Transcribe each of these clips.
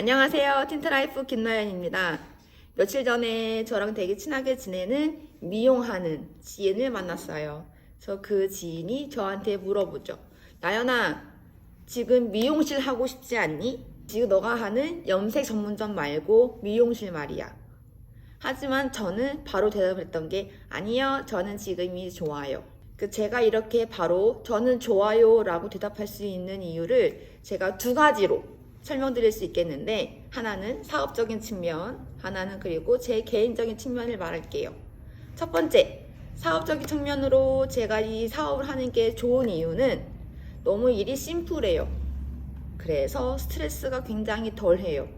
안녕하세요. 틴트라이프 김나연입니다. 며칠 전에 저랑 되게 친하게 지내는 미용하는 지인을 만났어요. 저 그 지인이 저한테 물어보죠. 나연아, 지금 미용실 하고 싶지 않니? 지금 너가 하는 염색 전문점 말고 미용실 말이야. 하지만 저는 바로 대답을 했던 게 아니요, 저는 지금이 좋아요. 그 제가 이렇게 바로 저는 좋아요라고 대답할 수 있는 이유를 제가 두 가지로 설명드릴 수 있겠는데 하나는 사업적인 측면, 하나는 그리고 제 개인적인 측면을 말할게요. 첫 번째, 사업적인 측면으로 제가 이 사업을 하는 게 좋은 이유는 너무 일이 심플해요. 그래서 스트레스가 굉장히 덜해요.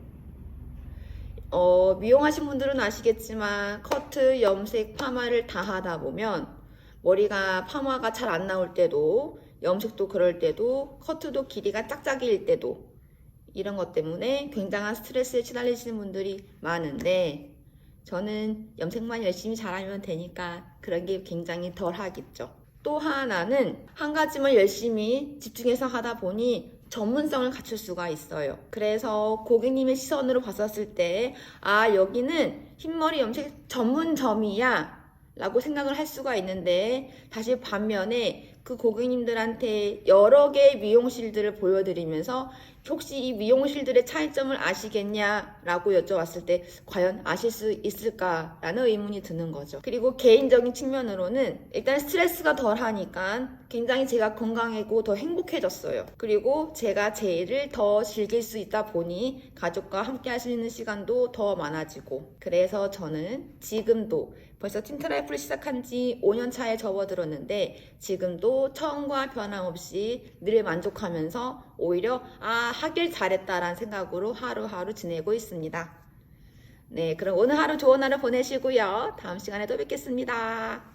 어, 미용하신 분들은 아시겠지만 커트, 염색, 파마를 다 하다 보면 머리가 파마가 잘 안 나올 때도 염색도 그럴 때도 커트도 길이가 짝짝이일 때도 이런 것 때문에 굉장한 스트레스에 시달리시는 분들이 많은데 저는 염색만 열심히 잘하면 되니까 그런 게 굉장히 덜 하겠죠. 또 하나는 한 가지만 열심히 집중해서 하다 보니 전문성을 갖출 수가 있어요. 그래서 고객님의 시선으로 봤었을 때, 아, 여기는 흰머리 염색 전문점이야. 라고 생각을 할 수가 있는데, 다시 반면에 그 고객님들한테 여러 개의 미용실들을 보여드리면서 혹시 이 미용실들의 차이점을 아시겠냐라고 여쭤봤을 때 과연 아실 수 있을까라는 의문이 드는 거죠. 그리고 개인적인 측면으로는 일단 스트레스가 덜 하니까 굉장히 제가 건강하고 더 행복해졌어요. 그리고 제가 제 일을 더 즐길 수 있다 보니 가족과 함께 할 수 있는 시간도 더 많아지고 그래서 저는 지금도 벌써 틴트라이프를 시작한 지 5년 차에 접어들었는데 지금 도 처음과 변함없이 늘 만족하면서 오히려 아 하길 잘했다라는 생각으로 하루하루 지내고 있습니다. 네, 그럼 오늘 하루 좋은 하루 보내시고요. 다음 시간에 또 뵙겠습니다.